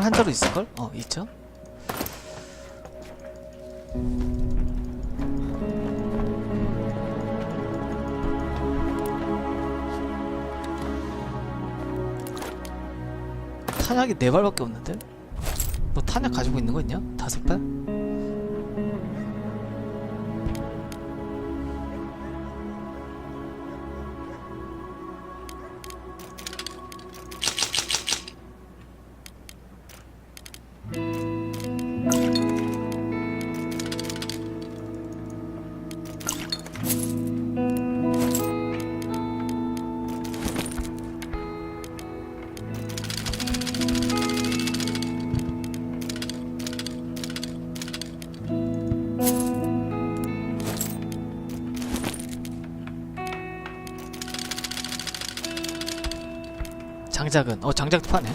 한 자루 있을걸? 어 있죠? 탄약이 네 발밖에 없는데? 너 탄약 가지고 있는 거 있냐? 다섯 발? 장작은 어 장작도 파네.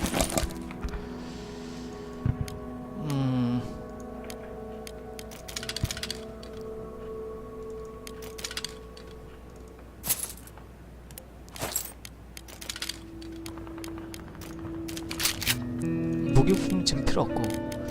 음. 무기품 지금 필요 없고.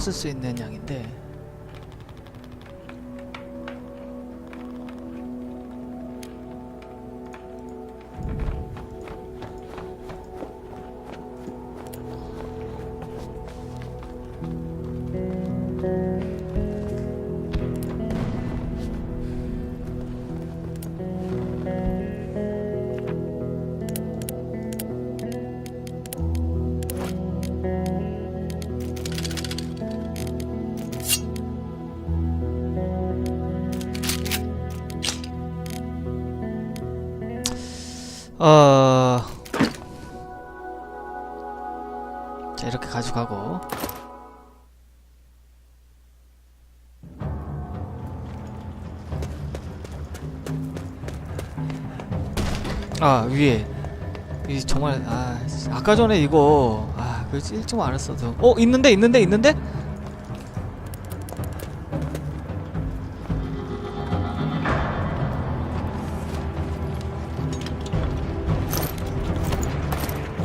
쓸 수 있는 양인데. 아, 위에. 이 정말 아, 아까 전에 이거 아, 그 일찍 안 했어도. 어, 있는데 있는데 있는데?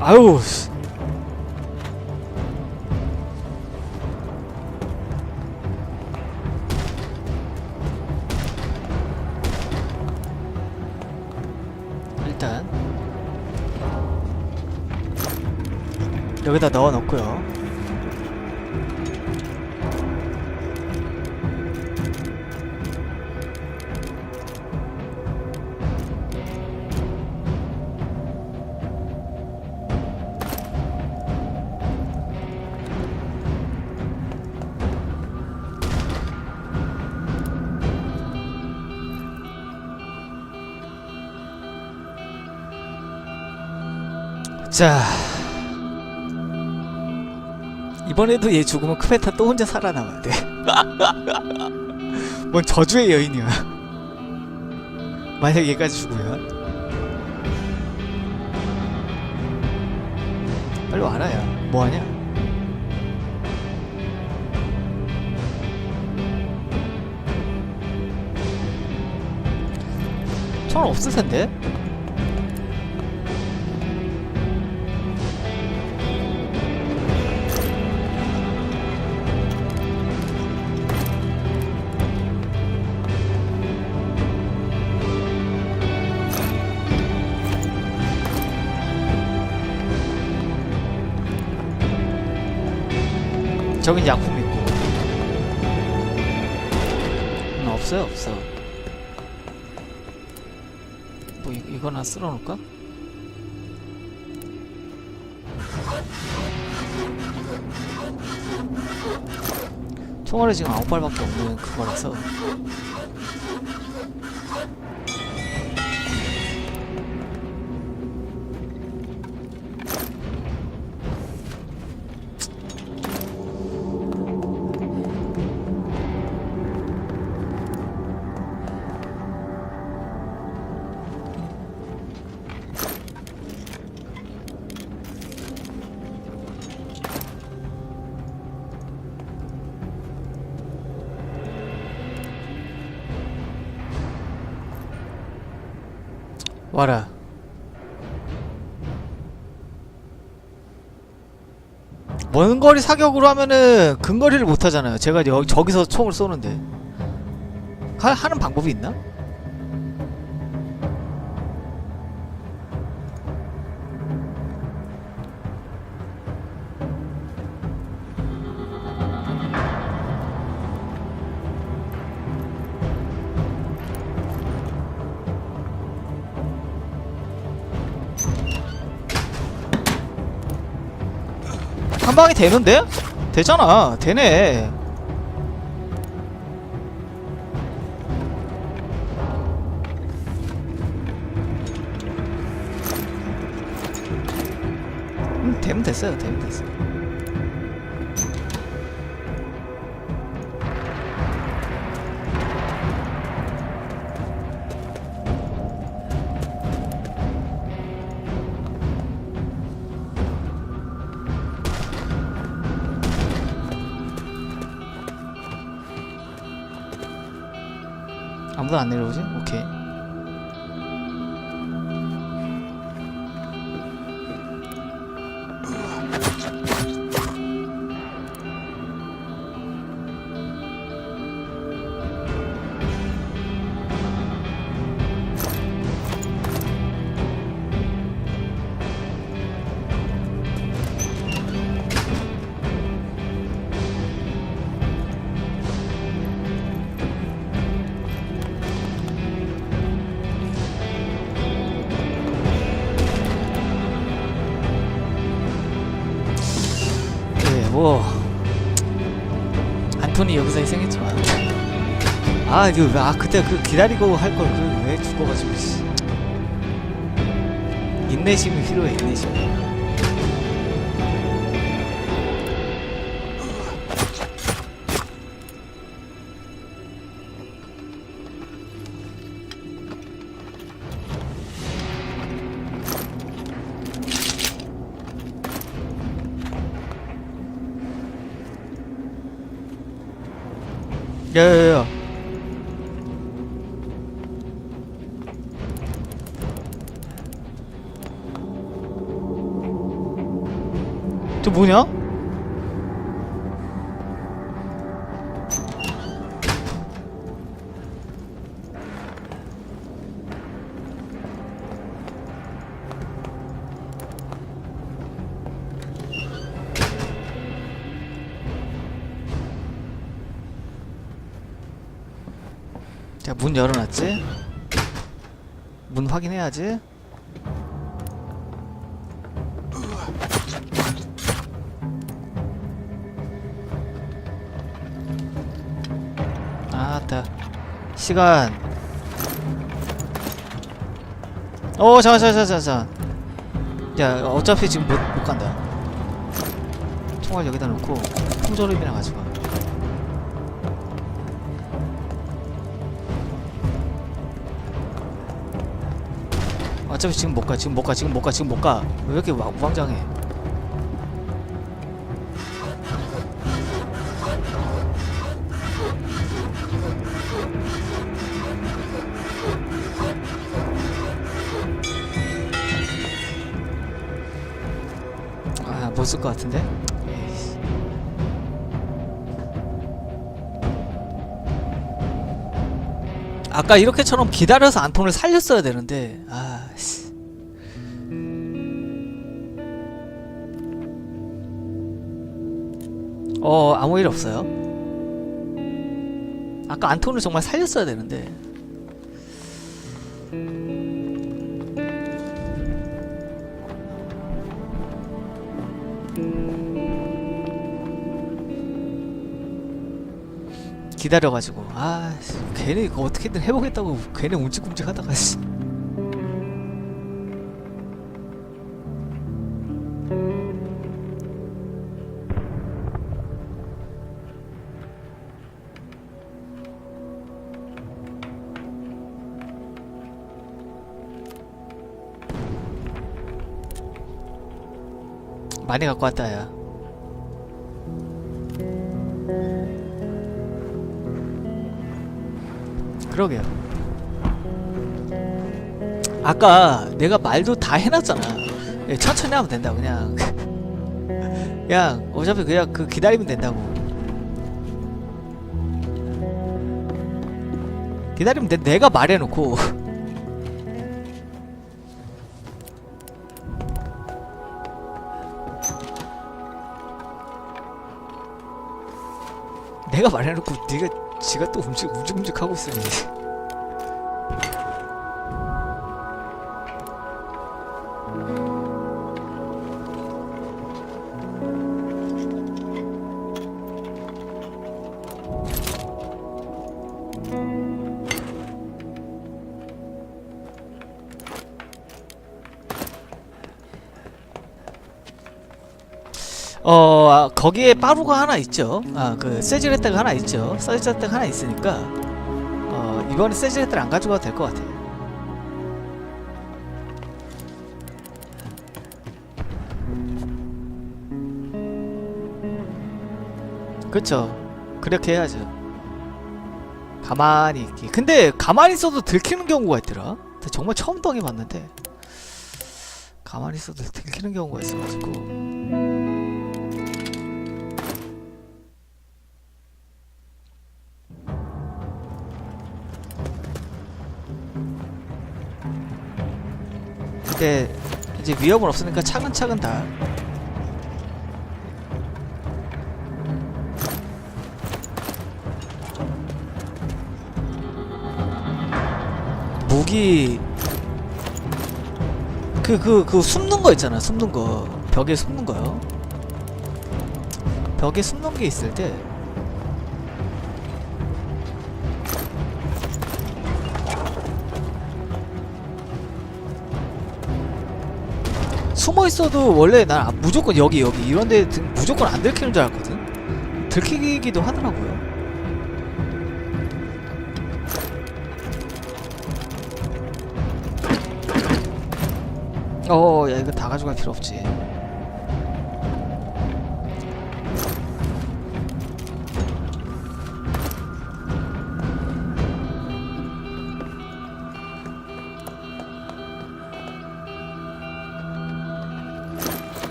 아유. 씨. 넣어 놓고요. 자 이번에도 얘 죽으면 크페타 또 혼자 살아남아야 돼. 뭔 저주의 여인이야. 만약 얘까지 죽으면 빨리 와라 야. 뭐하냐? 천 없을 텐데. 저긴 약품 있고. 음, 없어요, 없어. 뭐 이, 이거나 쓸어놓을까? 총알이 지금 아홉 발밖에 없는 그거라서. 와라. 먼 거리 사격으로 하면은 근거리를 못 하잖아요. 제가 여, 저기서 총을 쏘는데. 하, 하는 방법이 있나? 한 방이 되는데? 되잖아. 되네. 음, 되면 됐어요. 되면 됐어. 아 안 내려오지? 안토니 여기서 희생했지만 아 이거 왜- 아 그때 그 기다리고 할 걸그왜 죽어가지고 씨. 인내심이 필요해 인내심. 저 뭐냐? 자, 문 열어놨지? 문 확인해야지. 시간. 어, 잠깐, 잠깐, 잠깐. 야, 어차피 지금 못, 못 간다. 총알 여기다 놓고, 풍조림이랑 가져가. 어차피 지금 못 가, 지금 못 가, 지금 못 가, 지금 못 가. 왜 이렇게 와- 우왕좌왕해? 것 같은데? 아까 이렇게처럼 기다려서 안톤을 살렸어야 되는데 아 씨. 어 아무 일 없어요 아까 안톤을 정말 살렸어야 되는데 기다려가지고 아 씨, 괜히 이거 어떻게든 해보겠다고 괜히 움직움직 하다가 씨. 많이 갖고 왔다 야 그러게요 아까 내가 말도 다 해놨잖아. 예, 천천히 하면 된다 그냥. 그냥 어차피 그냥 그 기다리면 된다고. 기다리면 돼. 내가 말해놓고. 내가 말해놓고 네가 지가 또 움직 움직움직 하고 있으니. 어 아, 거기에 빠루가 하나 있죠. 아그 세즈레타가 하나 있죠. 세즈레타가 하나 있으니까 어 이번에 세즈레타를 안 가져가도 될 것 같아. 그쵸. 그렇게 해야죠. 가만히 있기. 근데 가만히 있어도 들키는 경우가 있더라. 정말 처음 당해봤는데 가만히 있어도 들키는 경우가 있어가지고. 근데 이제 위험은 없으니까 차근차근 다. 무기 그 그 그 숨는 거 있잖아 숨는 거 벽에 숨는 거요 벽에 숨는 게 있을 때 숨어 있어도 원래 난 아- 무조건 여기 여기. 이런 데 등- 무조건 안 들키는 줄 알았거든. 들키기도 하더라고요. 어, 야 이거 다 가져갈 필요 없지.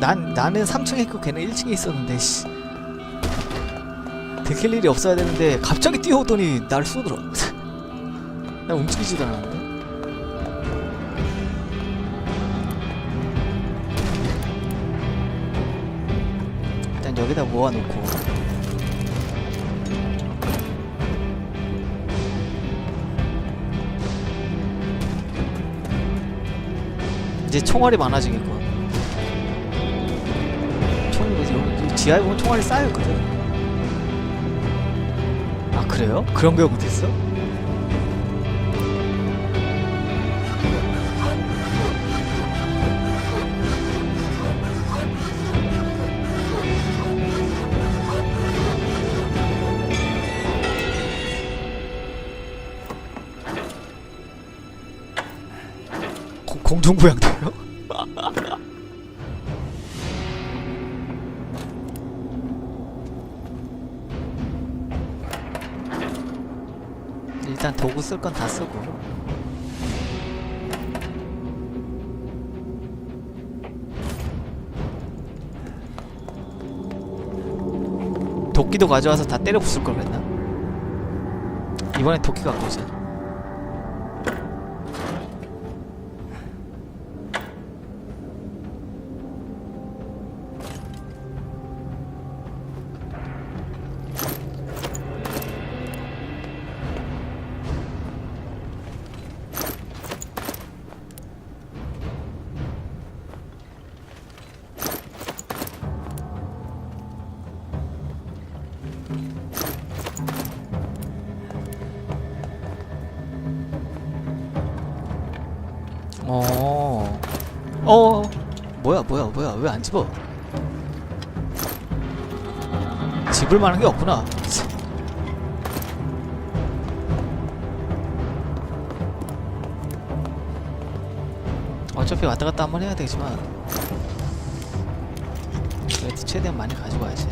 난 나는 3층에 있고 걔는 1층에 있었는데 씨. 들킬 일이 없어야 되는데 갑자기 뛰어오더니 날 쏘더라. 나 움직이지도 않았는데. 일단 여기다 모아놓고 이제 총알이 많아지겠고 지하에 보면 총알이 쌓여있거든 아 그래요? 그런 있어? 공- 공중부양대 쓸 건 다 쓰고 도끼도 가져와서 다 때려 부술 걸 그랬나? 이번엔 도끼 갖고 오자 안 집어? 집을 만한 게 없구나. 어차피 왔다 갔다 한 번 해야 되지만 그래도 최대한 많이 가지고 와야지.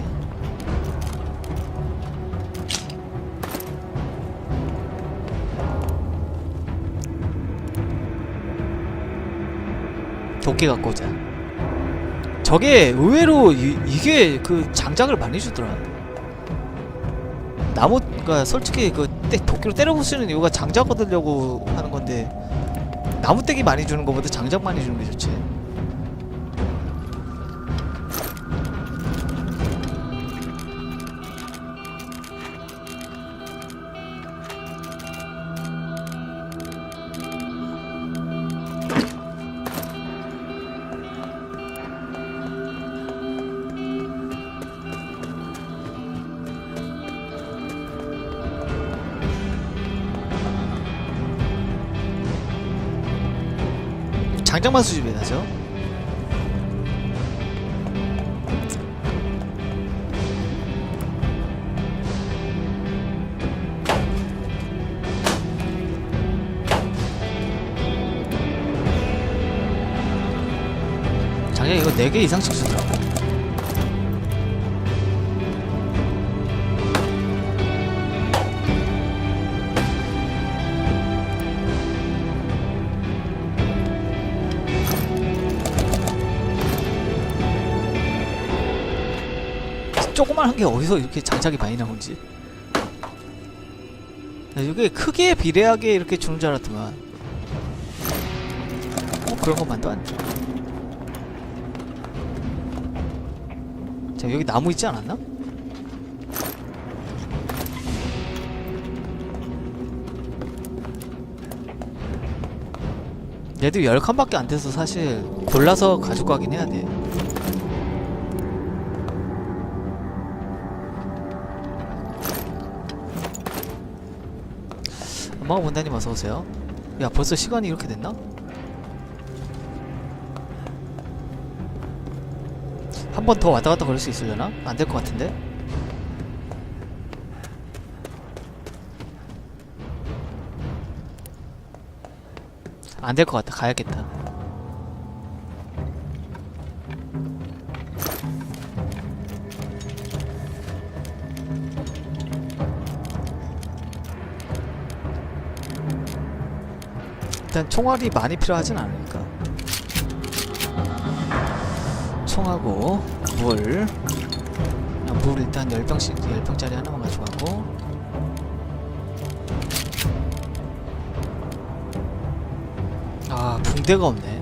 도끼 갖고 오자 저게 의외로 이, 이게 그 장작을 많이 주더라 나무 가 솔직히 그 때, 도끼로 때려 부수는 이유가 장작 얻으려고 하는 건데 나무 떼기 많이 주는 것보다 장작 많이 주는 게 좋지 장작만 수집해 놔죠? 장작 이거 4개 이상씩 주더라고 조그만한 게 어디서 이렇게 장작이 많이 나오는지 나 이게 크기에 비례하게 이렇게 주는 줄 알았더만 어 그런 것만도 안 돼. 자 여기 나무 있지 않았나? 얘도 10칸밖에 안 돼서 사실 골라서 가지고 가긴 해야 돼 본다님 어서오세요 야 벌써 시간이 이렇게 됐나? 한 번 더 왔다 갔다 걸을 수 있으려나? 안 될 것 같은데? 안 될 것 같다 가야겠다 일단 총알이 많이 필요하진 않으니까. 총하고 물, 아, 물 일단 10병씩 10병짜리 하나만 가져가고. 아 붕대가 없네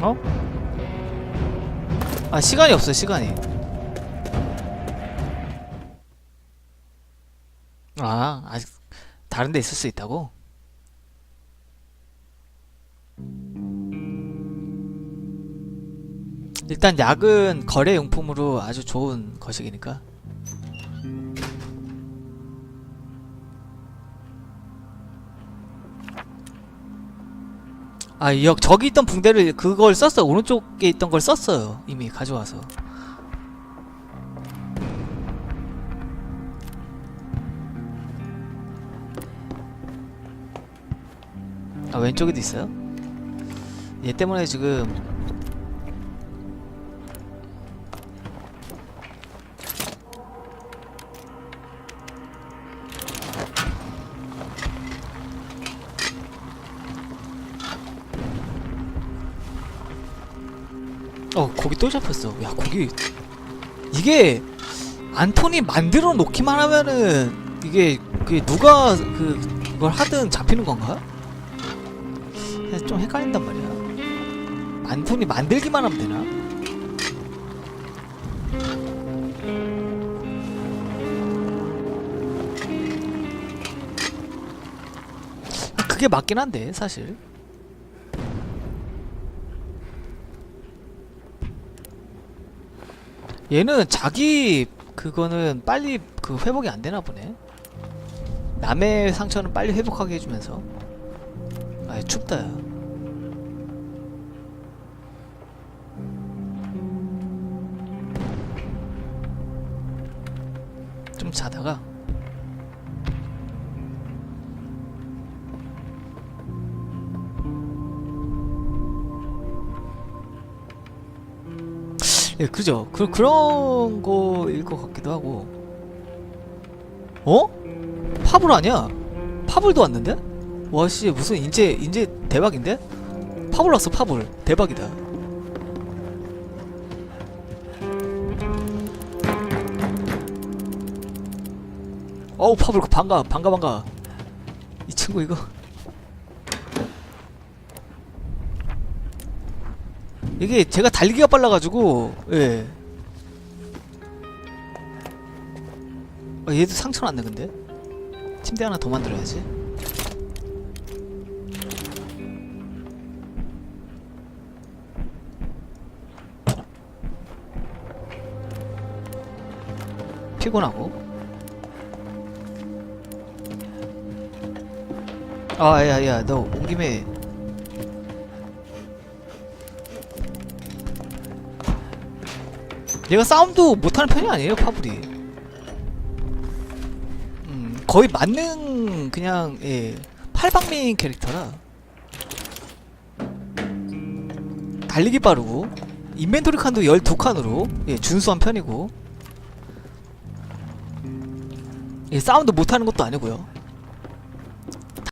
어? 아 시간이 없어 시간이 아 아직 다른 데 있을 수 있다고? 일단 약은 거래 용품으로 아주 좋은 거식이니까 아, 여, 저기 있던 붕대를 그걸 썼어. 오른쪽에 있던 걸 썼어요. 이미 가져와서. 아, 왼쪽에도 있어요? 얘 때문에 지금 고기 또 잡혔어 야 고기 이게 안톤이 만들어 놓기만 하면은 이게 그게 누가 그 그걸 하든 잡히는 건가? 좀 헷갈린단 말이야 안톤이 만들기만 하면 되나? 그게 맞긴 한데 사실 얘는 자기 그거는 빨리 그 회복이 안 되나 보네. 남의 상처는 빨리 회복하게 해주면서. 아, 춥다. 야. 좀 자다가 예, 그죠. 그, 그런 거일 것 같기도 하고. 어? 파블 아니야? 파블도 왔는데? 와, 씨, 무슨 인제, 인제 대박인데? 파블 왔어, 파블. 대박이다. 어우, 파블, 반가, 반가, 반가. 이 친구 이거. 이게 제가 달리기가 빨라가지고 예. 어, 얘도 상처 났네 근데? 침대 하나 더 만들어야지. 피곤하고. 아야야 너 온 김에 얘가 싸움도 못하는 편이 아니에요 파블이. 음 거의 만능 그냥 예 팔방미인 캐릭터라. 달리기 빠르고 인벤토리 칸도 12칸으로 예 준수한 편이고. 예 싸움도 못하는 것도 아니고요